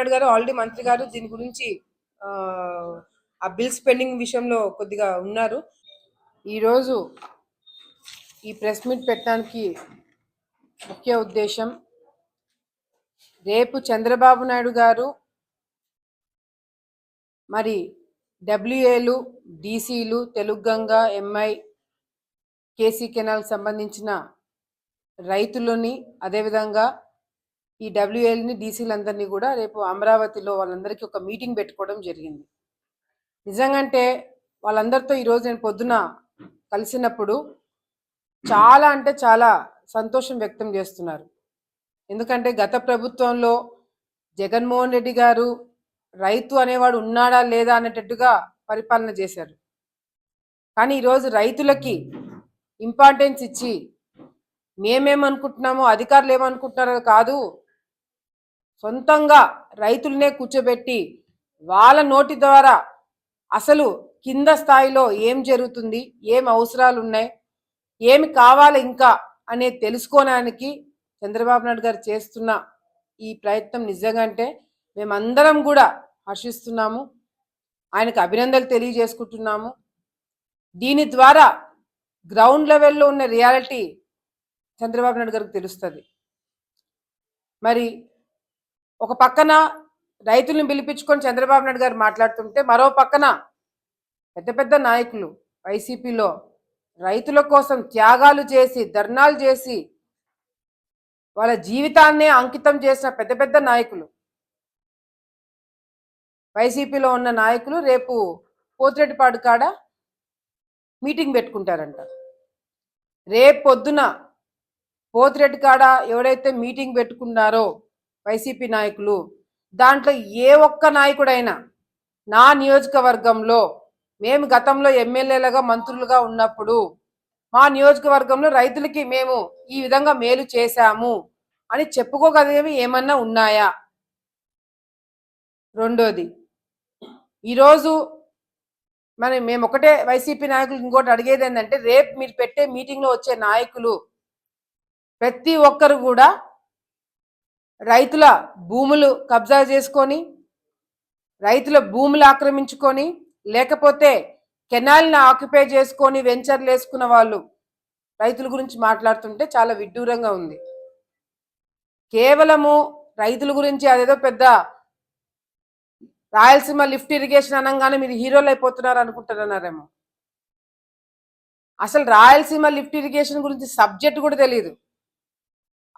నాయుడు గారు ఆల్రెడీ మంత్రి గారు దీని గురించి ఆ, బిల్ స్పెండింగ్ విషయంలో కొద్దిగా ఉన్నారు. ఈరోజు ఈ ప్రెస్ మీట్ పెట్టడానికి ముఖ్య ఉద్దేశం రేపు చంద్రబాబు నాయుడు గారు మరి డబ్ల్యూఏలు డీసీలు Telugu Ganga MI KC canal సంబంధించిన రైతులని అదేవిధంగా ఈ డబ్ల్యూఎల్ని డీసీలందరినీ కూడా రేపు అమరావతిలో వాళ్ళందరికీ ఒక మీటింగ్ పెట్టుకోవడం జరిగింది. నిజంగంటే వాళ్ళందరితో ఈరోజు నేను పొద్దున కలిసినప్పుడు చాలా అంటే చాలా సంతోషం వ్యక్తం చేస్తున్నారు. ఎందుకంటే గత ప్రభుత్వంలో జగన్మోహన్ రెడ్డి గారు రైతు అనేవాడు ఉన్నాడా లేదా అనేటట్టుగా పరిపాలన చేశారు. కానీ ఈరోజు రైతులకి ఇంపార్టెన్స్ ఇచ్చి మేమేమనుకుంటున్నామో అధికారులు ఏమనుకుంటున్నారో కాదు సొంతంగా రైతులనే కూర్చోబెట్టి వాళ్ళ నోటి ద్వారా అసలు కింద స్థాయిలో ఏం జరుగుతుంది ఏం అవసరాలు ఉన్నాయి ఏమి కావాలి ఇంకా అనే తెలుసుకోవడానికి చంద్రబాబు నాయుడు గారు చేస్తున్న ఈ ప్రయత్నం నిజంగా అంటే మేమందరం కూడా హర్షిస్తున్నాము ఆయనకు అభినందనలు తెలియజేసుకుంటున్నాము. దీని ద్వారా గ్రౌండ్ లెవెల్లో ఉన్న రియాలిటీ చంద్రబాబు నాయుడు గారికి తెలుస్తుంది. మరి ఒక పక్కన రైతులను పిలిపించుకొని చంద్రబాబు నాయుడు గారు మాట్లాడుతుంటే మరో పక్కన పెద్ద పెద్ద నాయకులు వైసీపీలో రైతుల కోసం త్యాగాలు చేసి ధర్నాలు చేసి వాళ్ళ జీవితాన్నే అంకితం చేసిన పెద్ద పెద్ద నాయకులు. వైసీపీలో ఉన్న నాయకులు రేపు పోతిరెడ్డిపాడు కాడ మీటింగ్ పెట్టుకుంటారంట. రేపు పొద్దున పోతిరెడ్డి కాడ ఎవరైతే మీటింగ్ పెట్టుకున్నారో వైసీపీ నాయకులు దాంట్లో ఏ ఒక్క నాయకుడైనా నా నియోజకవర్గంలో మేము గతంలో ఎమ్మెల్యేలుగా మంత్రులుగా ఉన్నప్పుడు మా నియోజకవర్గంలో రైతులకి మేము ఈ విధంగా మేలు చేశాము అని చెప్పుకోగలిగేవి ఏమన్నా ఉన్నాయా? రెండోది ఈరోజు మరి మేము ఒకటే వైసీపీ నాయకులు ఇంకోటి అడిగేది ఏంటంటే రేపు మీరు పెట్టే మీటింగ్లో వచ్చే నాయకులు ప్రతి ఒక్కరు కూడా రైతుల భూములు కబ్జా చేసుకొని రైతుల భూములు ఆక్రమించుకొని లేకపోతే కెనాల్ని ఆక్యుపై చేసుకొని వెంచర్లు వేసుకున్న వాళ్ళు రైతుల గురించి మాట్లాడుతుంటే చాలా విడ్డూరంగా ఉంది. కేవలము రైతుల గురించి అదేదో పెద్ద రాయలసీమ లిఫ్ట్ ఇరిగేషన్ అనగానే మీరు హీరోలు అయిపోతున్నారు అనుకుంటున్నారేమో. అసలు రాయలసీమ లిఫ్ట్ ఇరిగేషన్ గురించి సబ్జెక్ట్ కూడా తెలియదు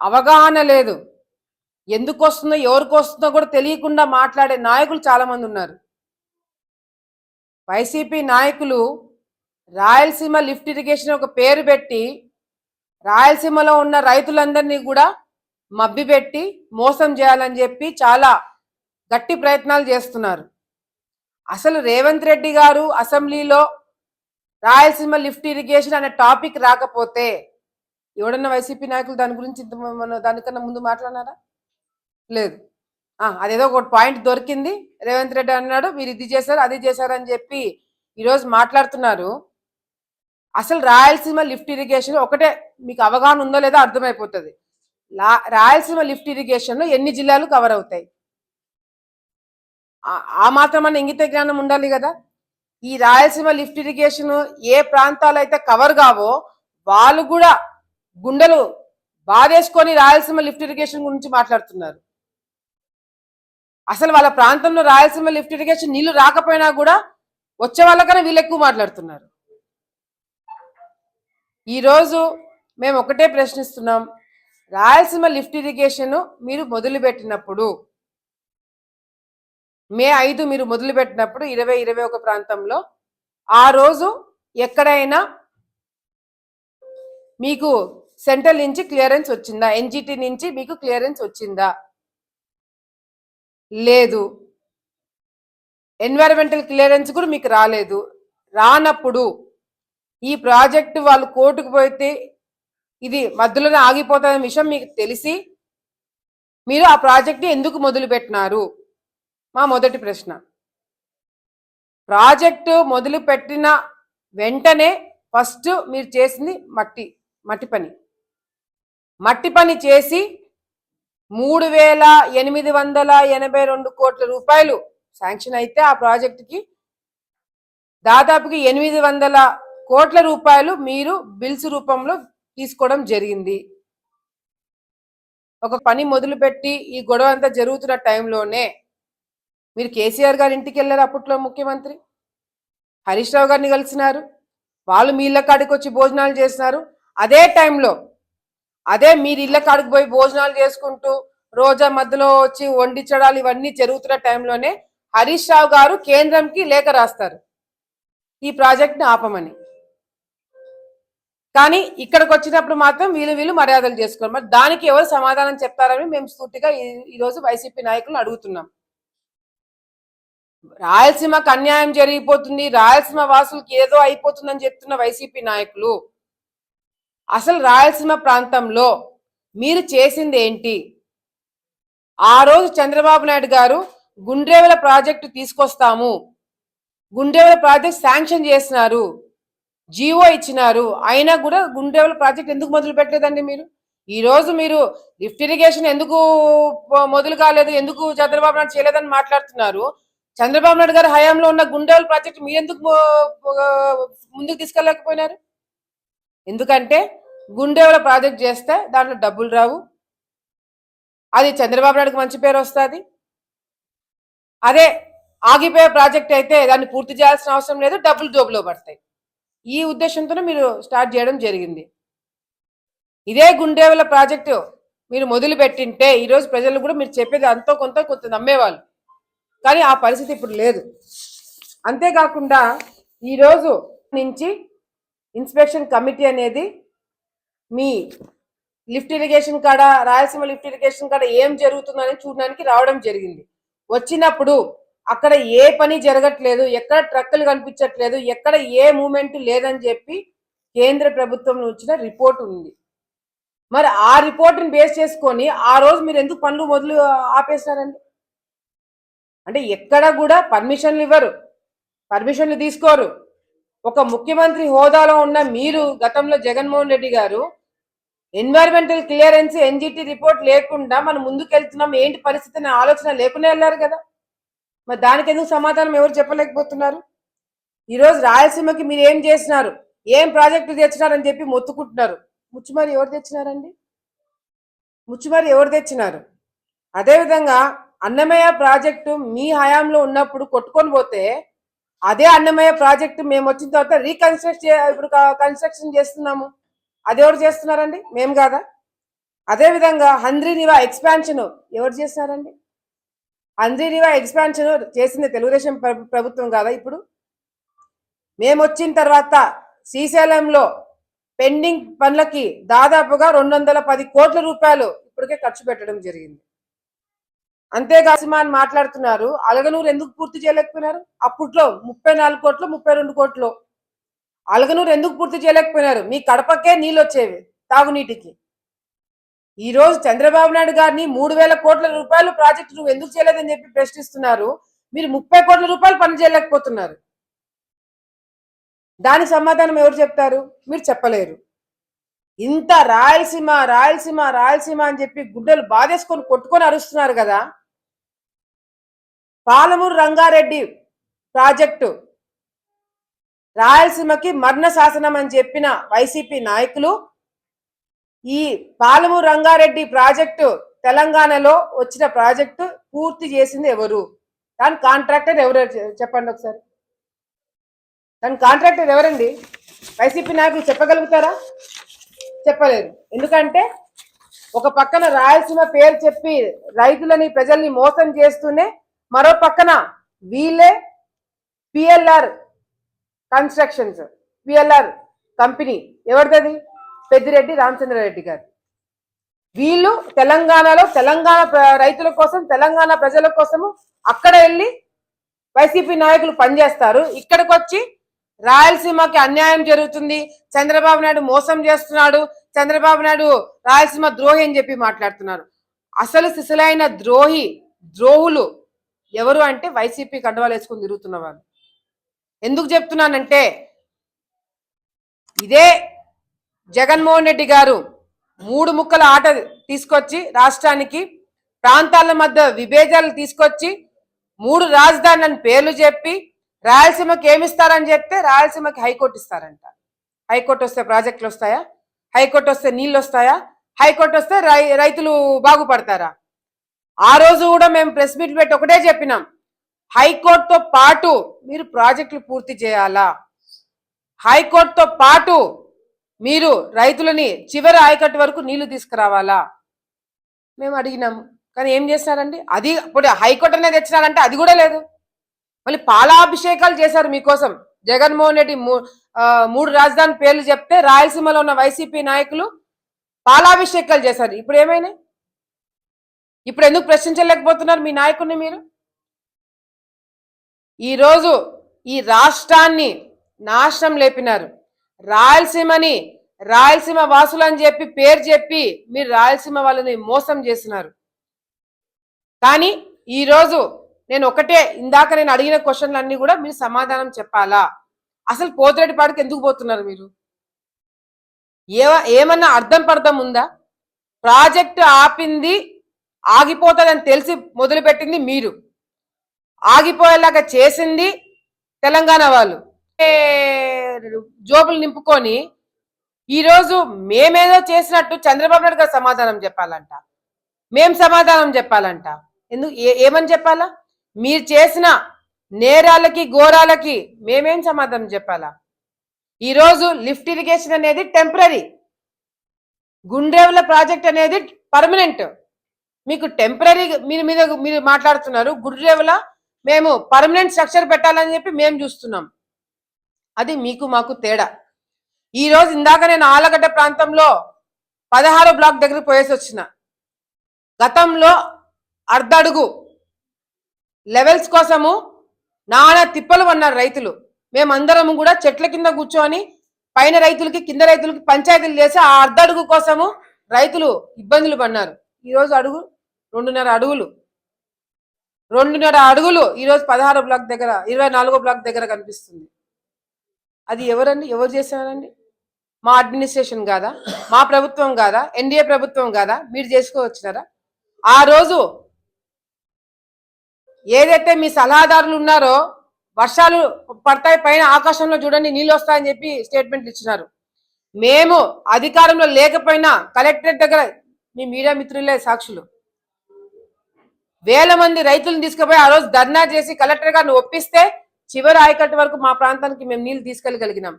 అవగాహన లేదు. ఎందుకు వస్తుందో ఎవరికి వస్తుందో కూడా తెలియకుండా మాట్లాడే నాయకులు చాలామంది ఉన్నారు. వైసీపీ నాయకులు రాయలసీమ లిఫ్ట్ ఇరిగేషన్ ఒక పేరు పెట్టి రాయలసీమలో ఉన్న రైతులందరినీ కూడా మబ్బిపెట్టి మోసం చేయాలని చెప్పి చాలా గట్టి ప్రయత్నాలు చేస్తున్నారు. అసలు రేవంత్ రెడ్డి గారు అసెంబ్లీలో రాయలసీమ లిఫ్ట్ ఇరిగేషన్ అనే టాపిక్ రాకపోతే ఎవడన్నా వైసీపీ నాయకులు దాని గురించి మన దానికన్నా ముందు మాట్లాడినారా? లేదు. అదేదో ఒక పాయింట్ దొరికింది. రేవంత్ రెడ్డి అన్నాడు మీరు ఇది చేశారు అది చేశారు అని చెప్పి ఈరోజు మాట్లాడుతున్నారు. అసలు రాయలసీమ లిఫ్ట్ ఇరిగేషన్ ఒకటే మీకు అవగాహన ఉందో లేదో అర్థమైపోతుంది. లా- రాయలసీమ లిఫ్ట్ ఇరిగేషన్లో ఎన్ని జిల్లాలు కవర్ అవుతాయి? ఆ- ఆ మాత్రమన్న ఇంగిత జ్ఞానం ఉండాలి కదా. ఈ రాయలసీమ లిఫ్ట్ ఇరిగేషన్ ఏ ప్రాంతాలు అయితే కవర్ కావో వాళ్ళు కూడా గుండెలు బాధేసుకొని రాయలసీమ లిఫ్ట్ ఇరిగేషన్ గురించి మాట్లాడుతున్నారు. అసలు వాళ్ళ ప్రాంతంలో రాయలసీమ లిఫ్ట్ ఇరిగేషన్ నీళ్ళు రాకపోయినా కూడా వచ్చే వాళ్ళకన్నా వీళ్ళు ఎక్కువ మాట్లాడుతున్నారు. ఈరోజు మేము ఒకటే ప్రశ్నిస్తున్నాం. రాయలసీమ లిఫ్ట్ ఇరిగేషన్ మీరు మొదలుపెట్టినప్పుడు మే ఐదు మీరు మొదలుపెట్టినప్పుడు ఇరవై ఇరవై ఒక ప్రాంతంలో ఆ రోజు ఎక్కడైనా మీకు సెంట్రల్ నుంచి క్లియరెన్స్ వచ్చిందా? ఎన్జిటి నుంచి మీకు క్లియరెన్స్ వచ్చిందా? లేదు. ఎన్విరాన్మెంటల్ క్లియరెన్స్ కూడా మీకు రాలేదు. రానప్పుడు ఈ ప్రాజెక్టు వాళ్ళు కోర్టుకు పోతే ఇది మధ్యలోనే ఆగిపోతున్న విషయం మీకు తెలిసి మీరు ఆ ప్రాజెక్ట్ని ఎందుకు మొదలుపెట్టినారు? మా మొదటి ప్రశ్న. ప్రాజెక్టు మొదలు పెట్టిన వెంటనే ఫస్ట్ మీరు చేసింది మట్టి మట్టి పని. మట్టి పని చేసి మూడు వేల ఎనిమిది వందల ఎనభై రెండు కోట్ల రూపాయలు శాంక్షన్ అయితే ఆ ప్రాజెక్టుకి దాదాపుకి ఎనిమిది వందల కోట్ల రూపాయలు మీరు బిల్స్ రూపంలో తీసుకోవడం జరిగింది. ఒక పని మొదలుపెట్టి ఈ గొడవ అంతా జరుగుతున్న టైంలోనే మీరు కేసీఆర్ గారి ఇంటికి వెళ్ళారు అప్పట్లో ముఖ్యమంత్రి. హరీష్ రావు గారిని కలిసినారు. వాళ్ళు మీ ఇళ్ళ కాడికి వచ్చి భోజనాలు చేసినారు. అదే టైంలో అదే మీరు ఇళ్ళ కాడికి పోయి భోజనాలు చేసుకుంటూ రోజా మధ్యలో వచ్చి వండించడాలు ఇవన్నీ జరుగుతున్న టైంలోనే హరీష్ రావు గారు కేంద్రంకి లేఖ రాస్తారు. ఈ ప్రాజెక్ట్ని ఆపమని. కానీ ఇక్కడికి వచ్చినప్పుడు మాత్రం వీళ్ళు వీళ్ళు మర్యాదలు చేసుకోరు. మరి దానికి ఎవరు సమాధానం చెప్తారని మేము సూటిగా ఈ- ఈరోజు వైసీపీ నాయకులను అడుగుతున్నాం. రాయలసీమకు అన్యాయం జరిగిపోతుంది. రాయలసీమ వాసులకు ఏదో అయిపోతుందని చెప్తున్న వైసీపీ నాయకులు అసలు రాయలసీమ ప్రాంతంలో మీరు చేసింది ఏంటి? ఆ రోజు చంద్రబాబు నాయుడు గారు గుండ్రేవల ప్రాజెక్టు తీసుకొస్తాము. గుండ్రేవల ప్రాజెక్ట్ శాంక్షన్ చేసినారు. జీవో ఇచ్చినారు. అయినా కూడా గుండ్రేవల ప్రాజెక్ట్ ఎందుకు మొదలు పెట్టలేదండి మీరు? ఈ రోజు మీరు లిఫ్ట్ ఇరిగేషన్ ఎందుకు మొదలు కాలేదు? ఎందుకు చంద్రబాబు నాయుడు చేయలేదని మాట్లాడుతున్నారు? చంద్రబాబు నాయుడు గారి హయాంలో ఉన్న గుండెవల ప్రాజెక్ట్ మీరు ఎందుకు ముందుకు తీసుకెళ్ళలేకపోయినారు? ఎందుకంటే గుండెవల ప్రాజెక్ట్ చేస్తే దాంట్లో డబ్బులు రావు. అది చంద్రబాబు నాయుడుకి మంచి పేరు వస్తుంది. అదే ఆగిపోయే ప్రాజెక్ట్ అయితే దాన్ని పూర్తి చేయాల్సిన అవసరం లేదు డబ్బులు జోబులో పడతాయి. ఈ ఉద్దేశంతోనే మీరు స్టార్ట్ చేయడం జరిగింది. ఇదే గుండెవల ప్రాజెక్టు మీరు మొదలు పెట్టింటే ఈరోజు ప్రజలు కూడా మీరు చెప్పేది అంతో కొంత కొంత నమ్మేవాళ్ళు. కానీ ఆ పరిస్థితి ఇప్పుడు లేదు. అంతేకాకుండా ఈరోజు నుంచి ఇన్స్పెక్షన్ కమిటీ అనేది మీ లిఫ్ట్ ఇరిగేషన్ కాడ రాయలసీమ లిఫ్ట్ ఇరిగేషన్ కాడ ఏం జరుగుతుందని చూడడానికి రావడం జరిగింది. వచ్చినప్పుడు అక్కడ ఏ పని జరగట్లేదు ఎక్కడ ట్రక్కులు కనిపించట్లేదు ఎక్కడ ఏ మూమెంట్ లేదని చెప్పి కేంద్ర ప్రభుత్వం వచ్చిన రిపోర్ట్ ఉంది. మరి ఆ రిపోర్ట్ని బేస్ చేసుకొని ఆ రోజు మీరు ఎందుకు పనులు మొదలు ఆపేసినారండి అంటే ఎక్కడ కూడా పర్మిషన్లు ఇవ్వరు. పర్మిషన్లు తీసుకోరు. ఒక ముఖ్యమంత్రి హోదాలో ఉన్న మీరు గతంలో జగన్మోహన్ రెడ్డి గారు ఎన్వైరన్మెంటల్ క్లియరెన్స్ ఎన్జిటి రిపోర్ట్ లేకుండా మనం ముందుకు వెళ్తున్నాం ఏంటి పరిస్థితి అనే ఆలోచన లేకుండా వెళ్ళారు కదా. మరి దానికి ఎందుకు సమాధానం ఎవరు చెప్పలేకపోతున్నారు? ఈరోజు రాయలసీమకి మీరు ఏం చేసినారు? ఏం ప్రాజెక్టు తెచ్చినారని చెప్పి మొత్తుకుంటున్నారు. ముచ్చుమారి ఎవరు తెచ్చినారండి? ముచ్చుమారి ఎవరు తెచ్చినారు? అదేవిధంగా అన్నమయ్య ప్రాజెక్టు మీ హయాంలో ఉన్నప్పుడు కొట్టుకొని పోతే అదే అన్నమయ్య ప్రాజెక్టు మేము వచ్చిన తర్వాత రీకన్స్ట్రక్ట్ ఇప్పుడు కన్స్ట్రక్షన్ చేస్తున్నాము. అది ఎవరు చేస్తున్నారండి? మేము కాదా? అదేవిధంగా హంద్రీనివా ఎక్స్పాన్షన్ ఎవరు చేస్తున్నారండి హంద్రీనివా ఎక్స్పాన్షన్ చేసింది తెలుగుదేశం ప్రభుత్వం కాదా ఇప్పుడు? మేము వచ్చిన తర్వాత శ్రీశైలంలో పెండింగ్ పనులకి దాదాపుగా రెండు వందల పది కోట్ల రూపాయలు ఇప్పటికే ఖర్చు పెట్టడం జరిగింది. అంతేకాదు అని మాట్లాడుతున్నారు. అలగనూరు ఎందుకు పూర్తి చేయలేకపోయినారు? అప్పట్లో ముప్పై నాలుగు కోట్లు ముప్పై రెండు కోట్లు. అలగనూరు ఎందుకు పూర్తి చేయలేకపోయినారు? మీ కడపకే నీళ్ళు వచ్చేవి తాగునీటికి. ఈరోజు చంద్రబాబు నాయుడు గారిని మూడు వేల కోట్ల రూపాయలు ప్రాజెక్టు నువ్వు ఎందుకు చేయలేదని చెప్పి ప్రశ్నిస్తున్నారు. మీరు ముప్పై కోట్ల రూపాయలు పని చేయలేకపోతున్నారు. దానికి సమాధానం ఎవరు చెప్తారు? మీరు చెప్పలేరు. ఇంత రాయలసీమ రాయలసీమ రాయలసీమ అని చెప్పి గుడ్డలు బాధేసుకొని కొట్టుకొని అరుస్తున్నారు కదా. పాలమూరు రంగారెడ్డి ప్రాజెక్టు. రాయలసీమకి మరణ శాసనం అని చెప్పిన వైసీపీ నాయకులు ఈ పాలమూరు రంగారెడ్డి ప్రాజెక్టు తెలంగాణలో వచ్చిన ప్రాజెక్టు పూర్తి చేసింది ఎవరు? దాని కాంట్రాక్టర్ ఎవరు? చెప్పండి ఒకసారి. దాని కాంట్రాక్టర్ ఎవరండి? వైసీపీ నాయకులు చెప్పగలుగుతారా? చెప్పలేరు ఎందుకంటే ఒక పక్కన రాయలసీమ పేరు చెప్పి రైతులని ప్రజల్ని మోసం చేస్తూనే మరో పక్కన వీళ్ళే పిఎల్ఆర్ కన్స్ట్రక్షన్స్ పిఎల్ఆర్ కంపెనీ. ఎవరిదది? పెద్దిరెడ్డి రామచంద్రారెడ్డి గారు. వీళ్ళు తెలంగాణలో తెలంగాణ రైతుల కోసం తెలంగాణ ప్రజల కోసము అక్కడ వెళ్ళి వైసీపీ నాయకులు పనిచేస్తారు. ఇక్కడికి వచ్చి రాయలసీమకి అన్యాయం జరుగుతుంది. చంద్రబాబు నాయుడు మోసం చేస్తున్నాడు. చంద్రబాబు నాయుడు రాయలసీమ ద్రోహి అని చెప్పి మాట్లాడుతున్నారు. అసలు సిసలైన ద్రోహి ద్రోహులు ఎవరు అంటే వైసీపీ కండవాలు వేసుకుని తిరుగుతున్న వాళ్ళు ఎందుకు చెప్తున్నానంటే ఇదే జగన్మోహన్ రెడ్డి గారు మూడు ముక్కల ఆట తీసుకొచ్చి రాష్ట్రానికి ప్రాంతాల మధ్య విభేదాలు తీసుకొచ్చి మూడు రాజధానులను పేర్లు చెప్పి రాయలసీమకి ఏమిస్తారని చెప్తే రాయలసీమకి హైకోర్టు ఇస్తారంట. హైకోర్టు వస్తే ప్రాజెక్టులు వస్తాయా? హైకోర్టు వస్తే నీళ్ళు వస్తాయా? హైకోర్టు వస్తే రై రైతులు బాగుపడతారా? ఆ రోజు కూడా మేము ప్రెస్ మీట్ పెట్టి ఒకటే చెప్పినాం. హైకోర్టుతో పాటు మీరు ప్రాజెక్టులు పూర్తి చేయాలా? హైకోర్టుతో పాటు మీరు రైతులని చివరి ఆయకట్టు వరకు నీళ్ళు తీసుకురావాలా? మేము అడిగినాము కానీ ఏం చేస్తారండి అది ఇప్పుడు హైకోర్టు అనేది తెచ్చినారంటే అది కూడా లేదు. మళ్ళీ పాలాభిషేకాలు చేశారు మీకోసం. జగన్మోహన్ రెడ్డి మూ- మూడు రాజధాని పేర్లు చెప్తే రాయలసీమలో ఉన్న వైసీపీ నాయకులు పాలాభిషేకాలు చేశారు. ఇప్పుడు ఏమైనాయి? ఇప్పుడు ఎందుకు ప్రశ్నించలేకపోతున్నారు మీ నాయకుడిని మీరు? ఈరోజు ఈ రాష్ట్రాన్ని నాశనం లేపినారు. రాయలసీమని రాయలసీమ వాసులు అని చెప్పి పేరు చెప్పి మీరు రాయలసీమ వాళ్ళని మోసం చేస్తున్నారు కానీ ఈరోజు నేను ఒకటే ఇందాక నేను అడిగిన క్వశ్చన్లన్నీ కూడా మీరు సమాధానం చెప్పాలా? అసలు పోతిరెడ్డిపాడుకి ఎందుకు పోతున్నారు మీరు? ఏ ఏమన్నా అర్థం పర్థం ఉందా? ప్రాజెక్టు ఆపింది ఆగిపోతుందని తెలిసి మొదలుపెట్టింది మీరు. ఆగిపోయేలాగా చేసింది తెలంగాణ వాళ్ళు. జోబులు నింపుకొని ఈరోజు మేమేదో చేసినట్టు చంద్రబాబు నాయుడు గారు సమాధానం చెప్పాలంట. మేం సమాధానం చెప్పాలంట. ఎందుకు ఏ- ఏమని చెప్పాలా? మీరు చేసిన నేరాలకి ఘోరాలకి మేమేం సమాధానం చెప్పాలా? ఈరోజు లిఫ్ట్ ఇరిగేషన్ అనేది టెంపరీ. గుండ్రేవుల ప్రాజెక్ట్ అనేది పర్మనెంట్. మీకు టెంపరీ మీరు మీద మీరు మాట్లాడుతున్నారు. గుండ్రేవుల మేము పర్మనెంట్ స్ట్రక్చర్ పెట్టాలని చెప్పి మేము చూస్తున్నాం. అది మీకు మాకు తేడా. ఈ రోజు ఇందాక నేను ఆలగడ్డ ప్రాంతంలో పదహారు బ్లాక్ దగ్గరికి పోయేసి వచ్చిన. గతంలో అర్ధడుగు లెవెల్స్ కోసము నానా తిప్పలు అన్నారు రైతులు. మేమందరము కూడా చెట్ల కింద కూర్చొని పైన రైతులకి కింద రైతులకి పంచాయతీలు చేసి ఆ అర్ధడుగు కోసము రైతులు ఇబ్బందులు పడినారు ఈరోజు అడుగు రెండున్నర అడుగులు. రెండున్నర అడుగులు ఈరోజు పదహారో బ్లాక్ దగ్గర ఇరవై నాలుగో బ్లాక్ దగ్గర కనిపిస్తుంది. అది ఎవరండి? ఎవరు చేశారండి? మా అడ్మినిస్ట్రేషన్ కాదా? మా ప్రభుత్వం కాదా? ఎన్డీఏ ప్రభుత్వం కాదా? మీరు చేసుకోవచ్చినారా ఆ రోజు ఏదైతే మీ సలహాదారులు ఉన్నారో వర్షాలు పడతాయి పైన ఆకాశంలో చూడండి నీళ్ళు వస్తాయని చెప్పి స్టేట్మెంట్లు ఇచ్చినారు. మేము అధికారంలో లేకపోయినా కలెక్టరేట్ దగ్గర మీ మీడియా మిత్రులే సాక్షులు. వేల మంది రైతులను తీసుకుపోయి ఆ రోజు ధర్నా చేసి కలెక్టర్ గారిని ఒప్పిస్తే చివరి ఆయకట్టు వరకు మా ప్రాంతానికి మేము నీళ్ళు తీసుకెళ్ళగలిగినాం.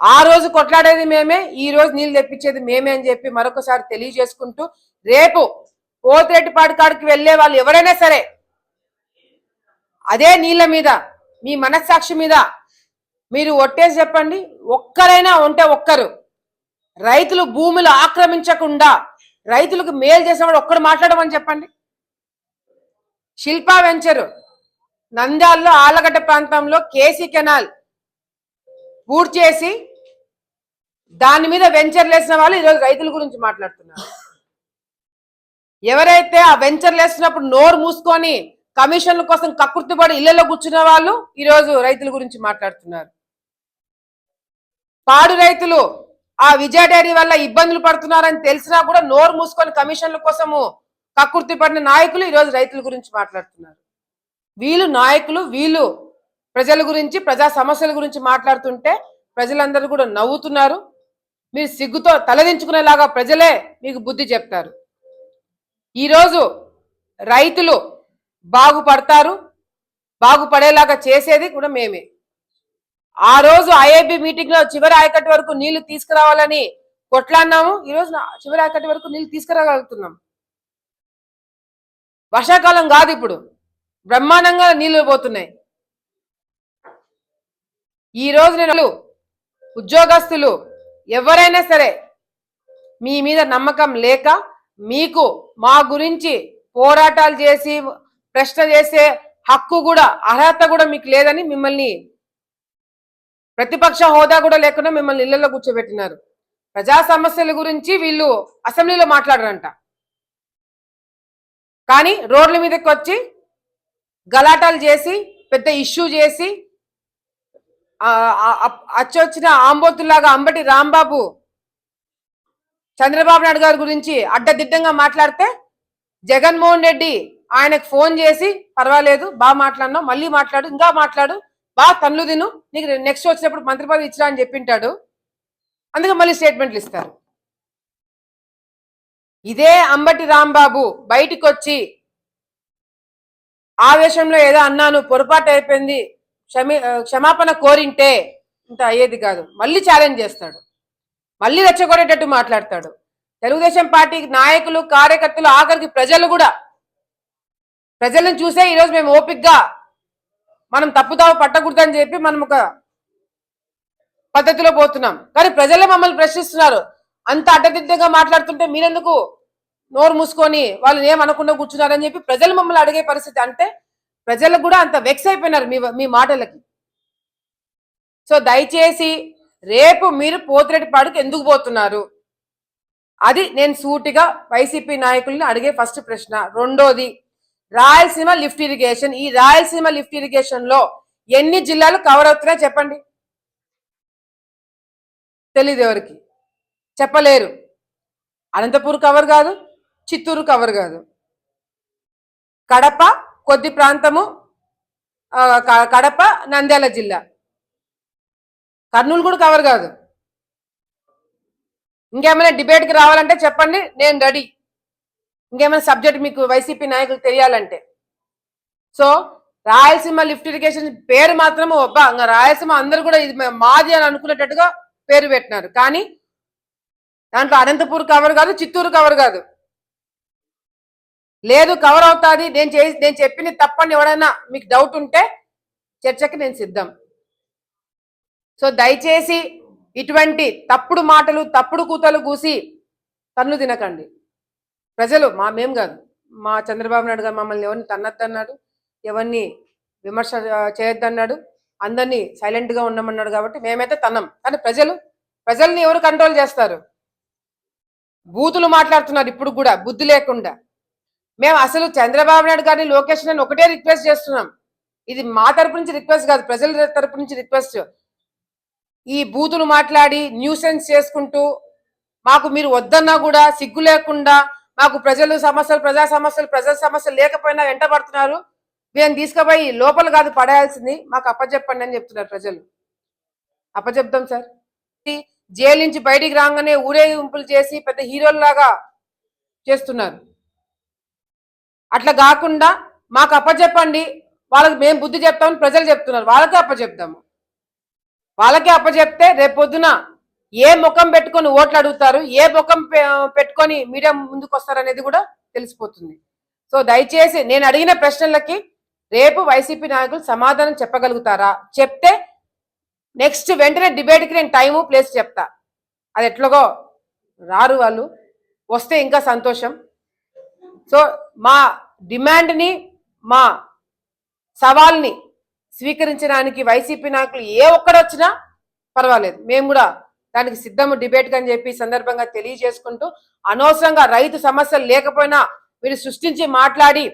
ఆ రోజు కొట్లాడేది మేమే ఈ రోజు నీళ్ళు తెప్పించేది మేమే అని చెప్పి మరొకసారి తెలియజేసుకుంటూ రేపు పోతిరెడ్డిపాటి కాడికి వెళ్ళే వాళ్ళు ఎవరైనా సరే అదే నీళ్ళ మీద మీ మనస్సాక్షి మీద మీరు ఒట్టేసి చెప్పండి. ఒక్కరైనా ఉంటే ఒక్కరు. రైతులు భూములు ఆక్రమించకుండా రైతులకు మేలు చేసినవాడు ఒక్కడు మాట్లాడమని చెప్పండి. శిల్పా వెంచరు నంద్యాలలో ఆలగడ్డ ప్రాంతంలో కేసీ కెనాల్ పూర్తి చేసి దాని మీద వెంచర్లు వేసిన వాళ్ళు ఈరోజు రైతుల గురించి మాట్లాడుతున్నారు. ఎవరైతే ఆ వెంచర్లు వేసినప్పుడు నోరు మూసుకొని కమిషన్ల కోసం కక్కుర్తిపడి ఇళ్ళలో కూర్చున్న వాళ్ళు ఈరోజు రైతుల గురించి మాట్లాడుతున్నారు. పాడు రైతులు ఆ విజయ డైరీ వల్ల ఇబ్బందులు పడుతున్నారని తెలిసినా కూడా నోరు మూసుకొని కమిషన్ల కోసము కక్కుర్తి పడిన నాయకులు ఈరోజు రైతుల గురించి మాట్లాడుతున్నారు. వీళ్ళు నాయకులు వీళ్ళు ప్రజల గురించి ప్రజా సమస్యల గురించి మాట్లాడుతుంటే ప్రజలందరూ కూడా నవ్వుతున్నారు. మీరు సిగ్గుతో తలదించుకునేలాగా ప్రజలే మీకు బుద్ధి చెప్తారు. ఈరోజు రైతులు బాగుపడతారు బాగుపడేలాగా చేసేది కూడా మేమే. ఆ రోజు ఐఐబి మీటింగ్లో చివరి ఆయకట్టు వరకు నీళ్ళు తీసుకురావాలని కొట్లాడినాము. ఈ రోజు చివరి ఆయకట్టు వరకు నీళ్ళు తీసుకురాగలుగుతున్నాం. వర్షాకాలం కాదు ఇప్పుడు. బ్రహ్మాండంగా నీళ్ళు పోతున్నాయి. ఈ రోజు నేను ఉద్యోగస్తులు ఎవరైనా సరే మీ మీద నమ్మకం లేక మీకు మా గురించి పోరాటాలు చేసి ప్రశ్న చేసే హక్కు కూడా అర్హత కూడా మీకు లేదని మిమ్మల్ని ప్రతిపక్ష హోదా కూడా లేకుండా మిమ్మల్ని ఇళ్ళలో కూర్చోబెట్టినారు. ప్రజా సమస్యల గురించి వీళ్ళు అసెంబ్లీలో మాట్లాడరంట. కానీ రోడ్ల మీదకి వచ్చి గలాటాలు చేసి పెద్ద ఇష్యూ చేసి అచ్చొచ్చిన ఆంబోతులాగా అంబటి రాంబాబు చంద్రబాబు నాయుడు గారి గురించి అడ్డదిడ్డంగా మాట్లాడితే జగన్మోహన్ రెడ్డి ఆయనకు ఫోన్ చేసి పర్వాలేదు బాగా మాట్లాడినావు మళ్ళీ మాట్లాడు ఇంకా మాట్లాడు బాగా తన్లు తిను. నీకు నెక్స్ట్ వచ్చినప్పుడు మంత్రి పదవి ఇచ్చిరా అని చెప్పింటాడు. అందుకే మళ్ళీ స్టేట్మెంట్లు ఇస్తారు. ఇదే అంబటి రాంబాబు బయటికి వచ్చి ఆవేశంలో ఏదో అన్నాను పొరపాటు అయిపోయింది క్షమి క్షమాపణ కోరింటే ఇంత అయ్యేది కాదు. మళ్ళీ ఛాలెంజ్ చేస్తాడు. మళ్ళీ రెచ్చగొడేటట్టు మాట్లాడతాడు. తెలుగుదేశం పార్టీ నాయకులు కార్యకర్తలు ఆఖరికి ప్రజలు కూడా ప్రజలను చూసే ఈరోజు మేము ఓపిక్గా మనం తప్పుతావు పట్టకూడదని చెప్పి మనం ఒక పద్ధతిలో పోతున్నాం. కానీ ప్రజలే మమ్మల్ని ప్రశ్నిస్తున్నారు. అంత అడ్డదిడ్డగా మాట్లాడుతుంటే మీరెందుకు నోరు మూసుకొని వాళ్ళు ఏమనకుండా కూర్చున్నారని చెప్పి ప్రజలు మమ్మల్ని అడిగే పరిస్థితి అంటే ప్రజలకు కూడా అంత వెక్స్ అయిపోయినారు మీ మీ మాటలకి. సో దయచేసి రేపు మీరు పోతిరెడ్డిపాడుకు ఎందుకు పోతున్నారు? అది నేను సూటిగా వైసీపీ నాయకుల్ని అడిగే ఫస్ట్ ప్రశ్న. రెండోది రాయలసీమ లిఫ్ట్ ఇరిగేషన్. ఈ రాయలసీమ లిఫ్ట్ ఇరిగేషన్లో ఎన్ని జిల్లాలు కవర్ అవుతున్నాయో చెప్పండి? తెలీదు ఎవరికి. చెప్పలేరు. అనంతపూర్ కవర్ కాదు చిత్తూరు కవర్ కాదు. కడప కొద్ది ప్రాంతము క- కడప నంద్యాల జిల్లా. కర్నూలు కూడా కవర్ కాదు. ఇంకేమైనా డిబేట్కి రావాలంటే చెప్పండి నేను రెడీ ఇంకేమైనా సబ్జెక్ట్ మీకు వైసీపీ నాయకులు తెలియాలంటే. సో రాయలసీమ లిఫ్ట్ ఇరిగేషన్ పేరు మాత్రం అబ్బా ఇంకా రాయలసీమ అందరూ కూడా ఇది మాది అని అనుకునేటట్టుగా పేరు పెట్టినారు. కానీ దాంట్లో అనంతపూర్ కవర్ కాదు చిత్తూరు కవర్ కాదు. లేదు కవర్ అవుతుంది నేను చేసి నేను చెప్పింది తప్పని ఎవడైనా మీకు డౌట్ ఉంటే చర్చకి నేను సిద్ధం. సో దయచేసి ఇటువంటి తప్పుడు మాటలు తప్పుడు కూతలు కూసి తన్ను తినకండి. ప్రజలు మా మేం కాదు. మా చంద్రబాబు నాయుడు గారు మమ్మల్ని ఎవరిని తన్నద్దన్నాడు ఎవరిని విమర్శ చేయొద్దన్నాడు అందరినీ సైలెంట్గా ఉండమన్నాడు కాబట్టి మేమైతే తన్నం. కానీ ప్రజలు ప్రజల్ని ఎవరు కంట్రోల్ చేస్తారు? బూతులు మాట్లాడుతున్నారు ఇప్పుడు కూడా బుద్ధి లేకుండా. మేము అసలు చంద్రబాబు నాయుడు గారిని లోకేష్ అని ఒకటే రిక్వెస్ట్ చేస్తున్నాం. ఇది మా తరపు నుంచి రిక్వెస్ట్ కాదు ప్రజల తరపు నుంచి రిక్వెస్ట్. ఈ బూతులు మాట్లాడి న్యూసెన్స్ చేసుకుంటూ మాకు మీరు వద్దన్నా కూడా సిగ్గు లేకుండా మాకు ప్రజలు సమస్యలు ప్రజా సమస్యలు ప్రజల సమస్యలు లేకపోయినా వెంటబడుతున్నారు. మేము తీసుకుపోయి లోపల కాదు పడేయాల్సింది. మాకు అప్పచెప్పండి అని చెప్తున్నారు ప్రజలు. అప్పచెప్తాం సార్. జైలు నుంచి బయటికి రాగానే ఊరేగింపులు చేసి పెద్ద హీరోల్లాగా చేస్తున్నారు. అట్లా కాకుండా మాకు అప్పచెప్పండి వాళ్ళకి మేము బుద్ధి చెప్తామని ప్రజలు చెప్తున్నారు. వాళ్ళకే అప్పచెప్తాము వాళ్ళకే అప్పచెప్తే రేపొద్దున ఏ ముఖం పెట్టుకొని ఓట్లు అడుగుతారు ఏ ముఖం పె- పెట్టుకొని మీడియా ముందుకు వస్తారు అనేది కూడా తెలిసిపోతుంది. సో దయచేసి నేను అడిగిన ప్రశ్నలకి రేపు వైసీపీ నాయకులు సమాధానం చెప్పగలుగుతారా? చెప్తే నెక్స్ట్ వెంటనే డిబేట్కి నేను టైము ప్లేస్ చెప్తా. అది ఎట్లాగో రారు వాళ్ళు వస్తే ఇంకా సంతోషం. సో మా డిమాండ్ని మా సవాల్ని స్వీకరించడానికి వైసీపీ నాయకులు ఏ ఒక్కడొచ్చినా పర్వాలేదు. మేము కూడా దానికి సిద్ధము డిబేట్ అని చెప్పి సందర్భంగా తెలియజేసుకుంటూ అనవసరంగా రైతు సమస్యలు లేకపోయినా మీరు సృష్టించి మాట్లాడి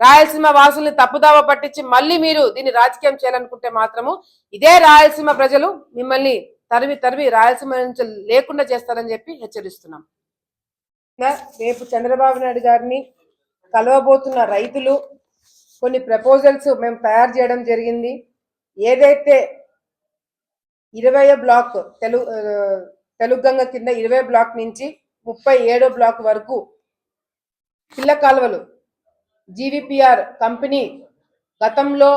రాయలసీమ వాసుల్ని తప్పుదావ పట్టించి మళ్ళీ మీరు దీన్ని రాజకీయం చేయాలనుకుంటే మాత్రము ఇదే రాయలసీమ ప్రజలు మిమ్మల్ని తరివి తరివి రాయలసీమ నుంచి లేకుండా చేస్తారని చెప్పి హెచ్చరిస్తున్నాం. రేపు చంద్రబాబు నాయుడు గారిని కలవబోతున్న రైతులు కొన్ని ప్రపోజల్స్ మేము తయారు చేయడం జరిగింది. ఏదైతే ఇరవై బ్లాక్ తెలుగు తెలుగంగ కింద ఇరవై బ్లాక్ నుంచి ముప్పై ఏడో బ్లాక్ వరకు పిల్ల కాలువలు. జీవీపీఆర్ కంపెనీ గతంలో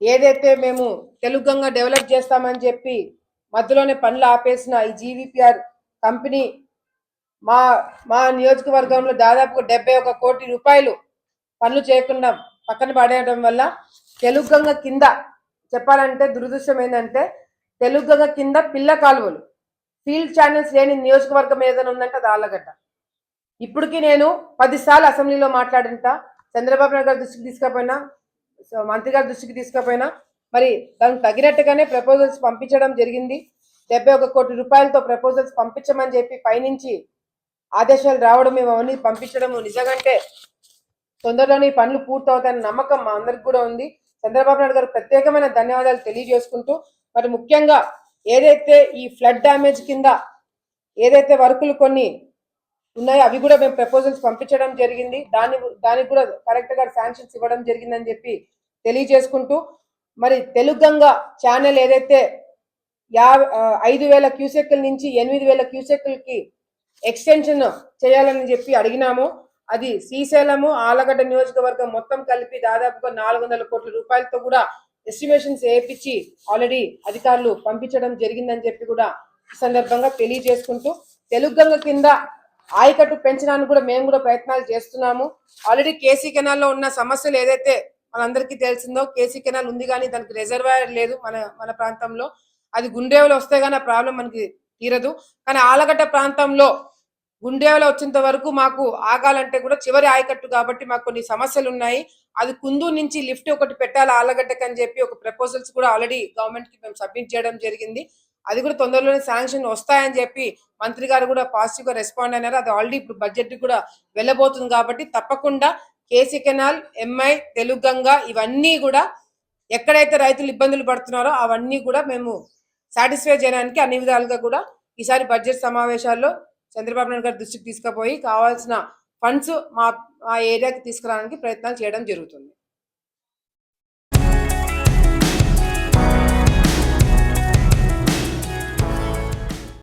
ఏదైతే మేము తెలుగంగా డెవలప్ చేస్తామని చెప్పి మధ్యలోనే పనులు ఆపేసిన ఈ జీవీపీఆర్ కంపెనీ మా మా నియోజకవర్గంలో దాదాపు డెబ్బై ఒక కోటి రూపాయలు పనులు చేయకుండా పక్కన పడేయడం వల్ల తెలుగంగ కింద చెప్పాలంటే దురదృష్టం ఏంటంటే తెలుగంగ కింద పిల్ల కాలువలు. ఫీల్డ్ ఛానల్స్ లేని నియోజకవర్గం ఏదైనా ఉందంటే అది ఆళ్ళగడ్డ. ఇప్పటికి నేను పదిసార్లు అసెంబ్లీలో మాట్లాడింట. చంద్రబాబు నాయుడు గారి దృష్టికి తీసుకపోయినా సో మంత్రి గారి దృష్టికి తీసుకపోయినా మరి దానికి తగినట్టుగానే ప్రపోజల్స్ పంపించడం జరిగింది. డెబ్బై ఒక కోటి రూపాయలతో ప్రపోజల్స్ పంపించమని చెప్పి పైనుంచి ఆదేశాలు రావడం మేము అవన్నీ పంపించడం నిజంగంటే తొందరలోనే ఈ పనులు పూర్తవుతాయని నమ్మకం మా అందరికి కూడా ఉంది. చంద్రబాబు నాయుడు గారు ప్రత్యేకమైన ధన్యవాదాలు తెలియజేసుకుంటూ మరి ముఖ్యంగా ఏదైతే ఈ ఫ్లడ్ డ్యామేజ్ కింద ఏదైతే వర్కులు కొన్ని ఉన్నాయి అవి కూడా మేము ప్రపోజల్స్ పంపించడం జరిగింది. దాని దానికి కూడా కరెక్ట్గా శాంక్షన్స్ ఇవ్వడం జరిగిందని చెప్పి తెలియజేసుకుంటూ మరి తెలుగంగా ఛానల్ ఏదైతే యా ఐదు వేల క్యూసెక్కుల నుంచి ఎనిమిది వేల క్యూసెక్కులకి ఎక్స్టెన్షన్ చేయాలని చెప్పి అడిగినాము. అది శ్రీశైలము ఆలగడ్డ నియోజకవర్గం మొత్తం కలిపి దాదాపుగా నాలుగు వందల కోట్ల రూపాయలతో కూడా ఎస్టిమేషన్స్ వేయించి ఆల్రెడీ అధికారులు పంపించడం జరిగిందని చెప్పి కూడా ఈ సందర్భంగా తెలియజేసుకుంటూ తెలుగు గంగ కింద ఆయకట్టు పెంచడానికి కూడా మేము కూడా ప్రయత్నాలు చేస్తున్నాము. ఆల్రెడీ కేసీ కెనాల్లో ఉన్న సమస్యలు ఏదైతే మనందరికీ తెలిసిందో కేసీ కెనాల్ ఉంది కానీ దానికి రిజర్వాయర్ లేదు మన మన ప్రాంతంలో. అది గుండెవలు వస్తే కానీ ఆ ప్రాబ్లం మనకి తీరదు. కానీ ఆలగడ్డ ప్రాంతంలో గుండేవులో వచ్చేంత వరకు మాకు ఆగాలంటే కూడా చివరి ఆయకట్టు కాబట్టి మాకు కొన్ని సమస్యలు ఉన్నాయి. అది కుందు నుంచి లిఫ్ట్ ఒకటి పెట్టాలి ఆలగడ్డకి అని చెప్పి ఒక ప్రపోజల్స్ కూడా ఆల్రెడీ గవర్నమెంట్కి మేము సబ్మిట్ చేయడం జరిగింది. అది కూడా తొందరలోనే శాంక్షన్ వస్తాయని చెప్పి మంత్రి గారు కూడా పాజిటివ్గా రెస్పాండ్ అయినారు. అది ఆల్రెడీ ఇప్పుడు బడ్జెట్ కూడా వెళ్ళబోతుంది కాబట్టి తప్పకుండా కేసీ కెనాల్ ఎంఐ తెలుగంగా ఇవన్నీ కూడా ఎక్కడైతే రైతులు ఇబ్బందులు పడుతున్నారో అవన్నీ కూడా మేము సాటిస్ఫై చేయడానికి అన్ని విధాలుగా కూడా ఈసారి బడ్జెట్ సమావేశాల్లో చంద్రబాబు నాయుడు గారి దృష్టికి తీసుకుపోయి కావాల్సిన ఫండ్స్ మా మా ఏరియాకి తీసుకురావడానికి ప్రయత్నాలు చేయడం జరుగుతుంది.